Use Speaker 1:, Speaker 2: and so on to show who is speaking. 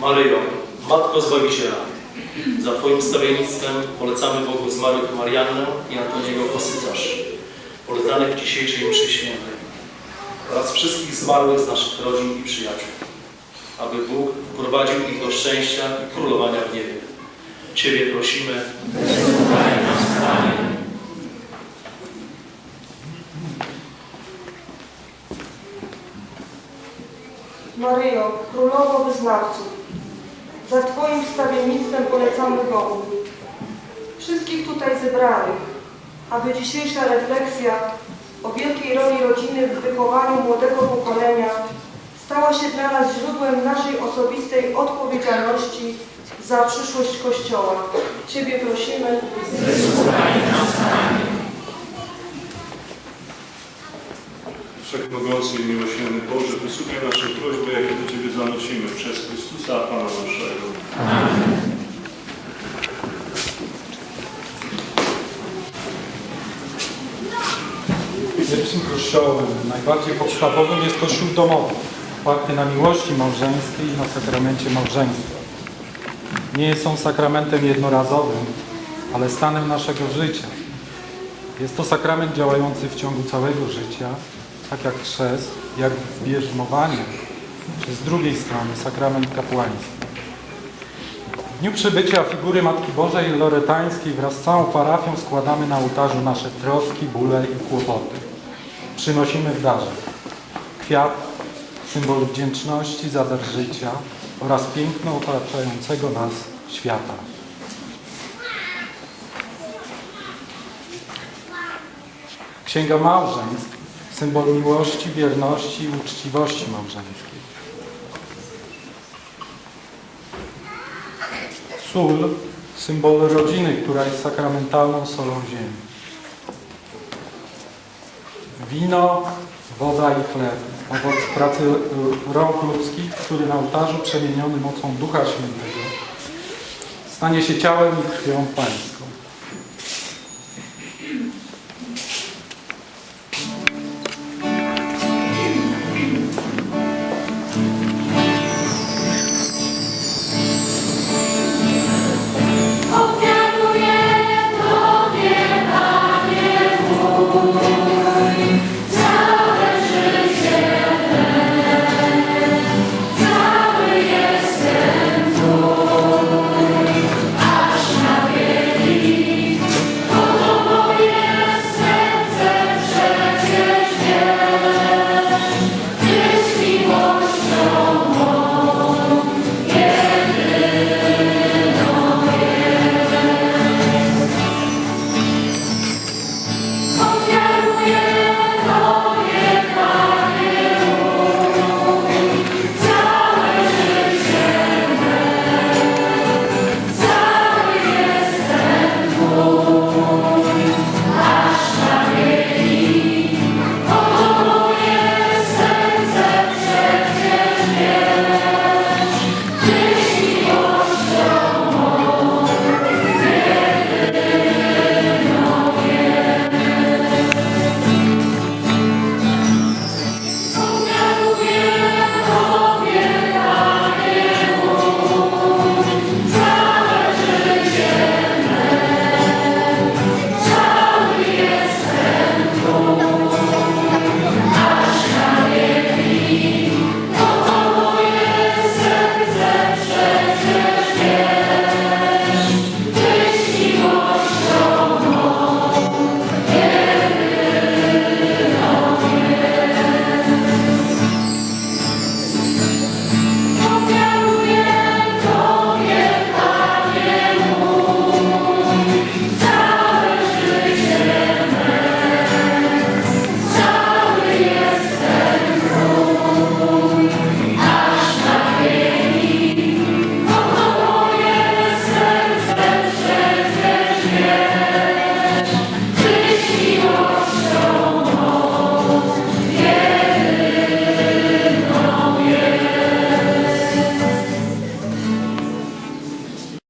Speaker 1: Maryjo, Matko Zbawiciela, za Twoim stawiennictwem polecamy Bogu zmarłych Mariannę i Antoniego Kosycarz, polecanych w dzisiejszej mszy świętej. Oraz wszystkich zmarłych z naszych rodzin i przyjaciół, aby Bóg wprowadził ich do szczęścia i królowania w niebie. Ciebie prosimy,
Speaker 2: Maryjo, Królowo Wyznawców, za Twoim wstawiennictwem polecamy Bogu. Wszystkich tutaj zebranych, aby dzisiejsza refleksja o wielkiej roli rodziny w wychowaniu młodego pokolenia stała się dla nas źródłem naszej osobistej odpowiedzialności za przyszłość Kościoła. Ciebie prosimy.
Speaker 3: Wszechmogący i miłosierny Boże, wysłuchaj nasze prośby, jakie do Ciebie zanosimy przez Chrystusa, Pana naszego.
Speaker 4: Pierwszym kościołem, najbardziej podstawowym jest kościół domowy, oparty na miłości małżeńskiej i na sakramencie małżeństwa. Nie są sakramentem jednorazowym, ale stanem naszego życia. Jest to sakrament działający w ciągu całego życia, tak jak chrzest, jak bierzmowanie, czy z drugiej strony sakrament kapłaństwa. W dniu przybycia figury Matki Bożej Loretańskiej wraz z całą parafią składamy na ołtarzu nasze troski, bóle i kłopoty. Przynosimy w darze kwiat, symbol wdzięczności za dar życia oraz piękno otaczającego nas świata. Księga Małżeństw, symbol miłości, wierności i uczciwości małżeńskiej. Sól, symbol rodziny, która jest sakramentalną solą ziemi. Wino, woda i chleb, owoc pracy rąk ludzkich, który na ołtarzu przemieniony mocą Ducha Świętego stanie się ciałem i krwią Pańską.